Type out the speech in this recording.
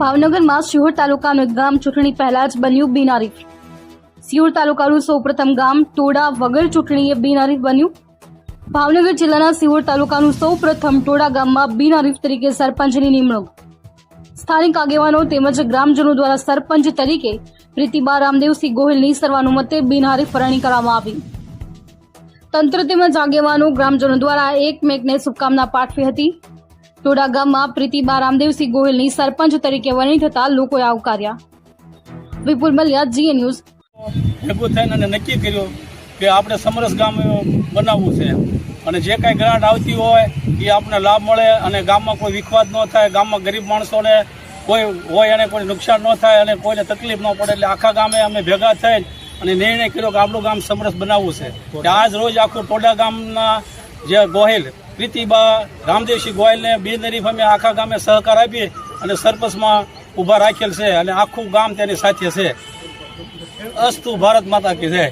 ભાવનગરમાં શિહોર તાલુકાનું ગામ ચૂંટણી પહેલા જ બન્યું બિનહરીફ સિહોર તાલુકાનું સૌપ્રથમ ગામ ટોડા વગર ચૂંટણીએ બિનહરીફ બન્યું. ભાવનગર જિલ્લાના સિહોર તાલુકાનું સૌપ્રથમ ટોડા ગામમાં બિનહરીફ તરીકે સરપંચની નિમણૂક. સ્થાનિક આગેવાનો તેમજ ગ્રામજનો દ્વારા સરપંચ તરીકે પ્રીતિબા રામદેવસિંહ ગોહિલની સર્વાનુમતે બિનહરીફ વરણી કરવામાં આવી. તંત્ર તેમજ આગેવાનો ગ્રામજનો દ્વારા એકમેકને શુભકામના પાઠવી હતી. ટોડા ગામમાં પ્રીતિબા રામદેવસિંહ ગોહિલની સરપંચ તરીકે વરણી થતા લોકોએ આવકાર્યા વિપુલ મલિયા જીએ ન્યૂઝ. ભેગું થઈને અને નક્કી કર્યું કે આપણે સમરસ ગામ બનાવવું છે. અને જે કાંઈ ગ્રાન્ટ આવતી હોય એ આપણે લાભ મળે અને ગામમાં કોઈ વિખવાદ ન થાય ગામમાં ગરીબ માણસોને કોઈ હોય એને કોઈ નુકસાન ન થાય અને કોઈને તકલીફ ન પડે એટલે આખા ગામે અમે ભેગા થઈને અને નિર્ણય કર્યો કે આપણું ગામ સમરસ બનાવવું છે. કે આજ રોજ આખું ટોડા ગામના જે ગોહિલ પ્રીતિબા રામદેવસિંહ ગોયલને બિનરીફ અમે આખા ગામે સહકાર આપી અને સરપંચમાં ઊભા રાખેલ છે અને આખું ગામ તેની સાથે છે. અસ્તુ ભારત માતા કી જય.